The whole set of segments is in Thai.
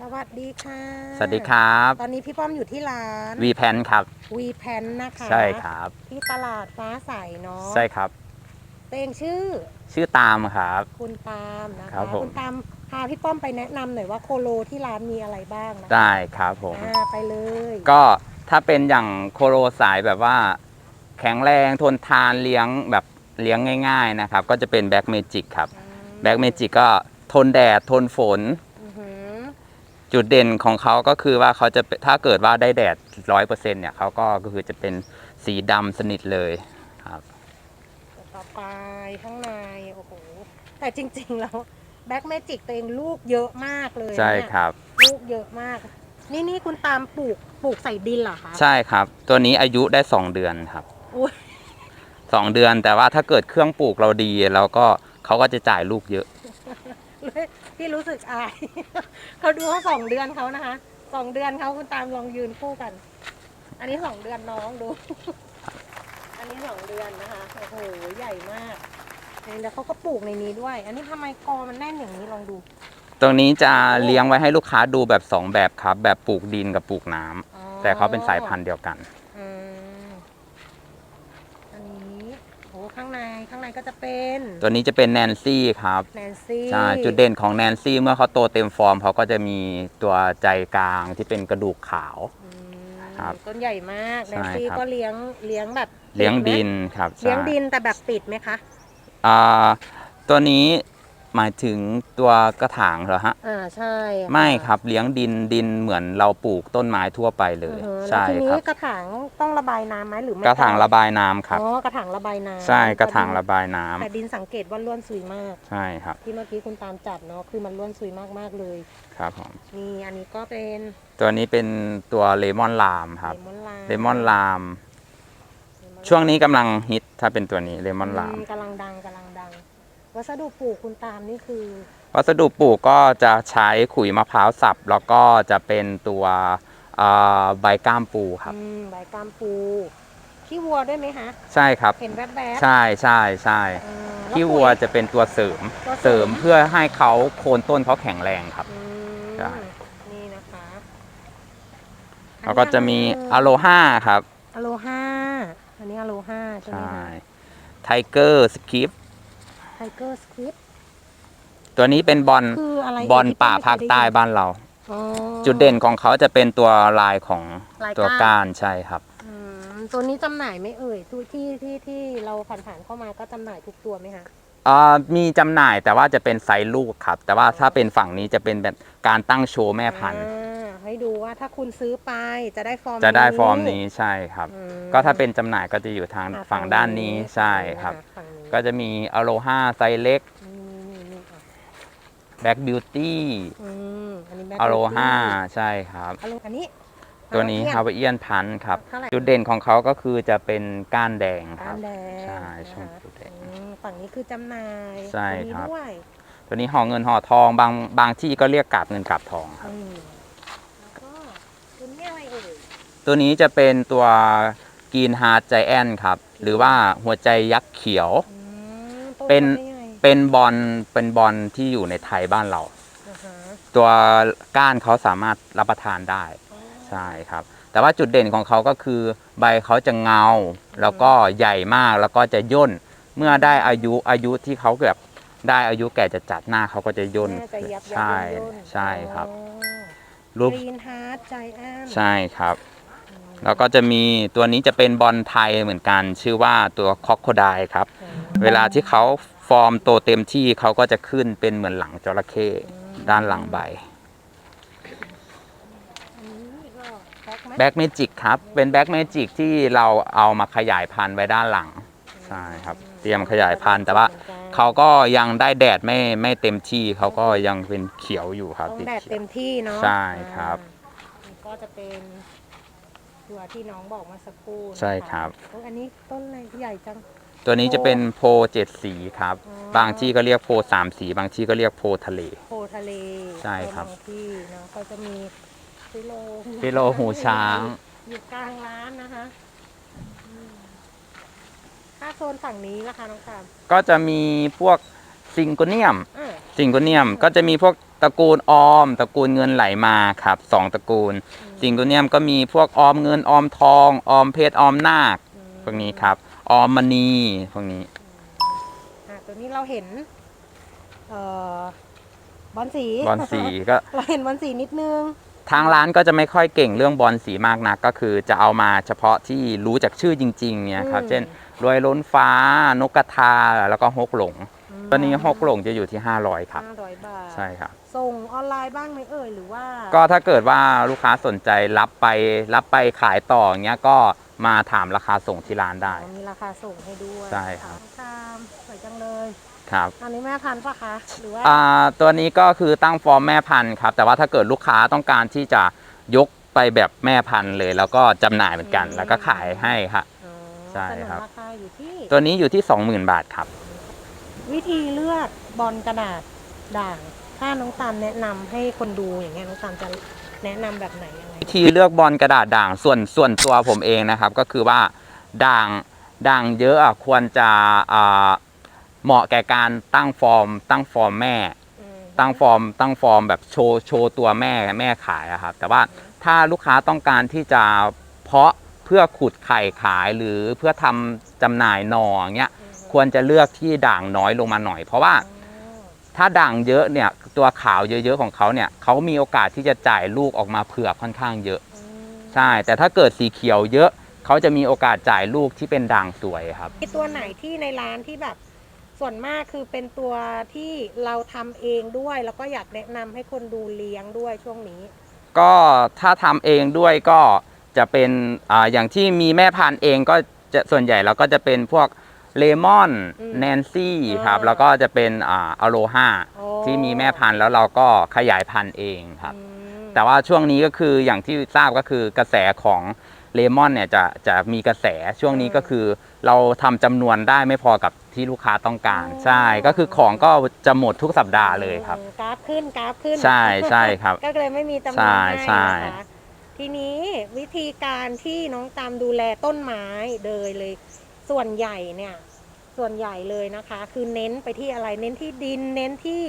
สวัสดีค่ะ สวัสดีครับ ตอนนี้พี่ป้อมอยู่ที่ร้านวีแพนครับ วีแพนนะคะใช่ครับ ที่ตลาดฟ้าใสเนาะใช่ครับเตวเองชื่อ ชื่อตามครับ คุณตามนะครัคะบผมคุณตามพาพี่ป้อมไปแนะนำหน่อยว่าโคโลที่ร้านมีอะไรบ้างนะคะได้ครับผม อ่าไปเลยก็ถ้าเป็นอย่างโคโรสายแบบว่า แข็งแรงทนทานเลี้ยงแบบเลี้ยงง่าย ๆนะครับ ก็จะเป็นแบ็กเมจิกครับอืแบ็กเมจิกก็ทนแดด ทนฝนอือหือ จุดเด่นของเขาก็คือว่าเขาจะเป็นถ้าเกิดว่าได้แดดร้อยเปอร์เซ็นต์เนี่ยเขาก็ก็คือจะเป็นสีดำสนิทเลยครับ ต่อไปข้างในโอ้โหแต่จริงๆแล้วแบ็กเมจิกตัวเองลูกเยอะมากเลยนะใช่เนี่ยครับ ลูกเยอะมาก นี่นี่คุณตามปลูกปลูกใส่ดินเหรอคะ ใช่ครับ ตัวนี้อายุได้2เดือนครับอุ๊ย สองเดือนแต่ว่าถ้าเกิดเครื่องปลูกเราดีเราก็เขาก็จะจ่ายลูกเยอะ พี่รู้สึกอาย เขาดูเขาสองเดือนเขานะคะสองเดือนเขาคุณตามลองยืนคู่กัน อันนี้สองเดือนน้องดู อันนี้สองเดือนนะคะโอ้โหใหญ่มากนี่แล้วเขาก็ปลูกในนี้ด้วย อันนี้ทำไมกอมันแน่นอย่างนี้ลองดู ตรงนี้จะเลี้ยงไว้ให้ลูกค้าดูแบบ2แบบครับ แบบปลูกดินกับปลูกน้ำอ๋อแต่เขาเป็นสายพันธุ์เดียวกัน อืมอันนี้โอ้ข้าง ในข้างในก็จะเป็นตัวนี้จะเป็นแนนซี่ครับแนนซี่ใช่จุดเด่นของแนนซี่เมื่อเขาโตเต็มฟอร์มเขาก็จะมีตัวใจกลางที่เป็นกระดูกขาวอืมครับ ต้นใหญ่มากแนใช่นซี่ครับก็เลี้ยงเลี้ยงแบบเลี้ยงปิไหมดินครับใช่เลี้ยงดินแต่แบบปิดไหมคะอ่าตัวนี้ หมายถึงตัวกระถางเหรอฮะ อ่าใช่ะไม่ครับเลี้ยงดินดินเหมือนเราปลูกต้นไม้ทั่วไปเลอือยฮะใช่แล้วทีคนี้รับกระถางต้องระบายน้ำไหมหรือไม่กระถางต้องระบายน้ำครับ อ๋อกระถางระบายน้ำใช่กระถางระบายน้ำแต่ดินสังเกตว่าล้วนซุยมาก ใช่ครับที่เมื่อกี้คุณตามจับเนาะคือมันล้วนซุยมากๆเลย ครับผมนี่อันนี้ก็เป็นตัวนี้เป็นตัวเลมอนลามครับเลมอนลามเลมอนลามช่วงนี้กำลังฮิตถ้าเป็นตัวนี้เลมอนลามกำลังดังกำลังดัง วัสดุปลูกคุณตามนี่คือ วัสดุปลูกก็จะใช้ขุยมะพร้าวสับ แล้วก็จะเป็นตัวเอ่อใบก้ามปูครับ อืมใบกามปูขี้วัวด้วยไหมคะใช่ครับ เห็นแวบๆใช่ใช่ใช่อ่าแล้ขี้ปุ๋ยวัวจะเป็นตัวเสริมตัวเสเสริริมมเพื่อให้เขาโคนต้นเขาแข็งแรงครับอืมใช่ นี่นะคะแล้วก็จะมีอะโลฮาครับอะโลฮาอันนี้อะโลฮาใช่ไหมใช่คะไทเกอร์สคริป ไทเกอร์สคริปตัวนี้เป็นบอลคืออะไรบอลที่ป่าไม่เคยภาคใต้ได้ยินบ้านเราอ๋อจุดเด่นของเขาจะเป็นตัวลายของลายตัวก้าน ก้านใช่ครับอืมตัวนี้จำหน่ายไหม่เอ่ยทุกที่ที่ที่เราผ่านๆเข้ามาก็จำหน่ายทุกตัวไหมคะอ่ามีจำหน่ายแต่ว่าจะเป็นไซส์ลูกครับ แต่ว่าถ้าเป็นฝั่งนี้จะเป็นแบบการตั้งโชว์แม่พันธุ์ อ่าให้ดูว่าถ้าคุณซื้อไปจะได้ฟอร์มจะได้ฟอร์มนี้ใช่ครับ อืมก็ถ้าเป็นจำหน่ายก็จะอยู่ทางอะฝั่งด้านนี้ใช่ครับ ฝั่งนี้ ก็จะมีอโลฮาไซส์เล็กนี่นี่นี่อะแบ็กบิวตี้อืมอันนี้ Black อโล Beauty ฮาใช่ครับอโลอันนี้ตัวนี้ฮาฮาวเอียนพันครับเท่าไหร่จุดเด่นของเขาก็คือจะเป็นก้านแดงคก้ารับนแดงใช่นะคะช่วงจุดแดงอืมฝั่งนี้คือจำหน่ายใช่ตัวนี้ครับด้วยตัวนี้ห่อเงินห่อทองบางบางที่ก็เรียกกาบเงินกาบทองครับอืมแล้วก็ตัวนี้อะไรเอ่ยตัวนี้จะเป็นตัวกีนฮาร์ดใจแอนครับ หรือว่าหัวใจยักษ์เขียวอืมต้ เป็นได้ยังไงเป็นบอลเป็นบอลที่อยู่ในไทยบ้านเราอ่าฮะตัวก้านเขาสามารถรับประทานได้อ๋อใช่ครับ แต่ว่าจุดเด่นของเขาก็คือ ใบเขาจะเงา แล้วก็ใหญ่มากแล้วก็จะย่น เมื่อได้อายุอายุที่เขาแบบได้อายุแก่จะจัดหน้าเขาก็จะย่นน่าจะยับยับใช่ย่นๆใช่ครับอ๋อรูปกรีนฮาร์ดใจแอนใช่ครับ แล้วก็จะมีตัวนี้จะเป็นบอลไทยเหมือนกัน ชื่อว่าตัวคอกโคไดครับ เวลาที่เขาฟอร์มโตเต็มที่เขาก็จะขึ้นเป็นเหมือนหลังจระเข้ด้านหลังใบ แบ็กเมจิกครับ เป็นแบ็กเมจิกที่เราเอามาขยายพันธุ์ไว้ด้านหลัง ใช่ครับ เตรียมขยายพันธุ์แต่ว่าเขาก็ยังได้แดดไม่ไม่เต็มที่เขาก็ยังเป็นเขียวอยู่ครับต้องสีแดดเขียเต็วมที่เนาะใช่ครับอ่านี่ก็จะเป็นตัวที่น้องบอกเมาสักครู่นะะใช่ครับโอ้ยอันนี้ต้นอะไรใหญ่จัง ตัวนี้จะเป็นโพเจ็ดสีครับ อ๋อ บางที่ก็เรียกโพสามสี บางที่ก็เรียกโพทะเล โพทะเลใช่ครับบางที่เนาะก็จะมีฟิโลฟิโลหูช้าง อยู่กลางร้านนะคะอืมถ้าโซนฝั่งนี้ล่ะคะน้องตามก็จะมีพวกซิงโกเนียม อ่าซิงโกเนียมก็จะมีพวกตตระกูลออม ตระกูลเงินไหลมาครับสองตระกูลซิงโกเนียมก็มีพวกออมเงินออมทอง ออมเพชรออมนาคพวกนี้ครับ ออมมณีพวกนี้ อะตัวนี้เราเห็น เอ่อบอลสีบอลสีก็ เราเห็นบอลสีนิดนึง ทางร้านก็จะไม่ค่อยเก่งเรื่องบอลสีมากนัก ก็คือจะเอามาเฉพาะที่รู้จากชื่อจริง ๆ เนี่ยครับ อืม เช่นรวยล้นฟ้านกกระทาแล้วก็ฮกหลงมตัวนี้ฮกหลงจะอยู่ที่ 500 ครับ ห้าร้อยบาทใช่ครับ ส่งออนไลน์บ้างไหมเอ่ยหรือว่าก็ถ้าเกิดว่าลูกค้าสนใจรับไปรับไปขายต่ออย่างเงี้ยก็ มาถามราคาส่งที่ร้านได้อ๋อมีราคาส่งให้ด้วยใช่ครับตามสวยจังเลยครับ อันนี้แม่พันธุ์ปะคะหรือว่าอ่าตัวนี้ก็คือตั้งฟอร์มแม่พันธุ์ครับ แต่ว่าถ้าเกิดลูกค้าต้องการที่จะยกไปแบบแม่พันธุ์เลย แล้วก็จำหน่ายเหมือนกัน แล้วก็ขายให้ครับอ๋อใช่ครับ สนนราคาอยู่ที่ตัวนี้อยู่ที่ 20,000 บาทครับ วิธีเลือกบอลกระดาษด่าง ถ้าน้องตามแนะนำให้คนดูอย่างเงี้ยน้องตามจะแนะนำแบบไหนยังไง ที่เลือกบอลกระดาษด่างส่วนส่วนตัวผมเองนะครับ ก็คือว่าด่างด่างเยอะอะควรจะอ่าเหมาะแก่การตั้งฟอร์ม ตั้งฟอร์มแม่อืมตั้งฟอร์ม ตั้งฟอร์มแบบโชว์โชว์ตัวแม่แม่ขายอะครับ แต่ว่าถ้าลูกค้าต้องการที่จะเพาะเพื่อขุดไข่ขายหรือเพื่อทำจำหน่ายหนออย่างเงี้ยอืมควรจะเลือกที่ด่างน้อยลงมาหน่อย เพราะว่าอ๋อ ถ้าด่างเยอะเนี่ยตัวขาวเยอะๆของเขาเนี่ยเขามีโอกาสที่จะจ่ายลูกออกมาเผื่อกค่อนข้างเยอะอืมใช่ แต่ถ้าเกิดสีเขียวเยอะเขาจะมีโอกาสจ่ายลูกที่เป็นด่างสวยครับมีตัวไหนที่ในร้านที่แบบส่วนมากคือเป็นตัวที่เราทำเองด้วย แล้วก็อยากแนะนำให้คนดูเลี้ยงด้วยช่วงนี้ ก็ถ้าทำเองด้วยก็จะเป็นอาอย่างที่มีแม่พันธุ์เองก็จะส่วนใหญ่เราก็จะเป็นพวก เลมอนอืมแนนซี่ครับอ่าแล้วก็จะเป็นอ่าอโลฮาโอ้ที่มีแม่พันธุ์แล้วเราก็ขยายพันธุ์เองครับอืมแต่ว่าช่วงนี้ก็คืออย่างที่ทราบก็คือกระแสของเลมอนเนี่ยจะจะมีกระแสช่วงนี้ก็คือ เราทำจำนวนได้ไม่พอกับที่ลูกค้าต้องการ ใช่ก็คือของก็จะหมดทุกสัปดาห์เลยครับอืมกราฟขึ้นกราฟขึ้นใช่ใช่ครับ ก็เลยไม่มีจำนวนใช่ให้ใช่นะคะทีนี้วิธีการที่น้องตามดูแลต้นไม้เดยเลย ส่วนใหญ่เนี่ยส่วนใหญ่เลยนะคะ คือเน้นไปที่อะไรเน้นที่ดินเน้นที่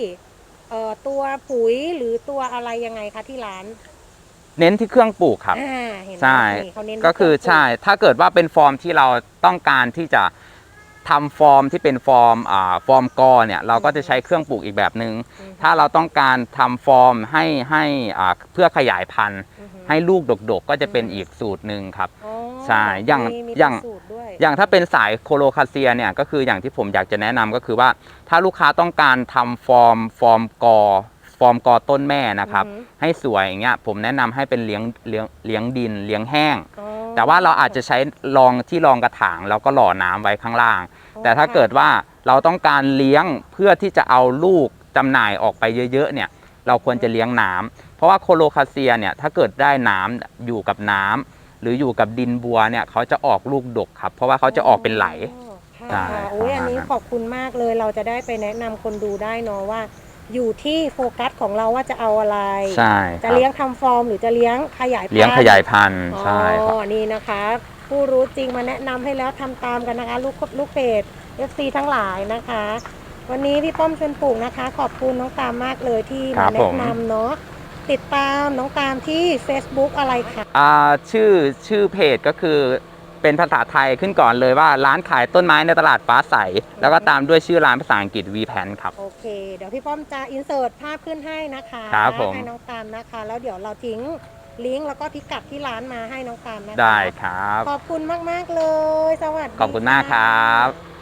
เอ่อตัวปุ๋ยหรือตัวอะไรยังไงคะที่ร้าน เน้นที่เครื่องปลูกครับอ่าเห็นไหมใช่นี่เขาเน้นก็คือที่ใช่ ถ้าเกิดว่าเป็นฟอร์มที่เราต้องการที่จะทำฟอร์มที่เป็นฟอร์มอ่าฟอร์มกอเนี่ยเราก็จะใช้เครื่องปลูกอีกแบบหนึง่งอืมถ้าเราต้องการทำฟอร์มให้ให้อ่าเพื่อขยายพันธุ์อือฮึให้ลูกดกๆก็จะเป็นอีกสูตรหนึ่งครับอ๋อใช่อย่างมีมีอย่างสูตรด้วย อย่างถ้าเป็นสายโคโลคาเซียเนี่ยก็คืออย่างที่ผมอยากจะแนะนำก็คือว่า ถ้าลูกค้าต้องการทำฟอร์มฟอร์มกอฟอร์มกอต้นแม่นะครับอือฮึให้สวยอย่างเงี้ยผมแนะนำให้เป็นเลี้ยงเลี้ยงเลี้ยงดินเลี้ยงแห้งอ๋อแต่ว่าเราอาจจะใช้รองที่รองกระถางแล้วก็หล่อน้ำไว้ข้างล่างอ๋อแต่ถ้าค่ะเกิดว่าเราต้องการเลี้ยงเพื่อที่จะเอาลูกจำหน่ายออกไปเยอะๆเนี่ยเราควรจะเลี้ยงน้ำเพราะว่าโคโลคาเซียเนี่ยถ้าเกิดได้น้ำอยู่กับน้ำ หรืออยู่กับดินบัวเนี่ยเขาจะออกลูกดกครับ เพราะว่าเขาจะออกเป็นไหลค่ะใช่ค่ะโอ้ยประมาณอันนี้นั้น ขอบคุณมากเลย เราจะได้ไปแนะนำคนดูได้เนาะว่า อยู่ที่โฟกัสของเราว่าจะเอาอะไร ใช่คจะรับเลี้ยงทำฟอร์มหรือจะเลี้ยงขยายพันธุ์เลี้ยงขยายพันธุ์ใช่คอ๋รับอนี่นะคะ ผู้รู้จริงมาแนะนำให้แล้วทำตามกันนะคะ ลูกลูกเพจ FC ทั้งหลายนะคะ วันนี้พี่ป้อมชวนปลูกนะคะ ขอบคุณน้องตามมากเลยที่ครัมาบแนะผมนำเนาะ ติดตามน้องตามที่ Facebook อะไรคะอ่าชื่อชื่อเพจก็คือเป็นภาษาไทยขึ้นก่อนเลยว่าร้านขายต้นไม้ในตลาดฟ้าใส แล้วก็ตามด้วยชื่อร้านภาษาอังกฤษ V p a n ครับ โอเค เดี๋ยวพี่ป้อมจะอินเสิร์ตภาพขึ้นให้นะคะครับผม ให้น้องตามนะคะ แล้วเดี๋ยวเราทิ้งลิงก์แล้วก็พิกัดที่ร้านมาให้น้องตามนะคะได้ครับ ขอบคุณมาก ๆ เลย สวัสดีขอบคุณมากครับ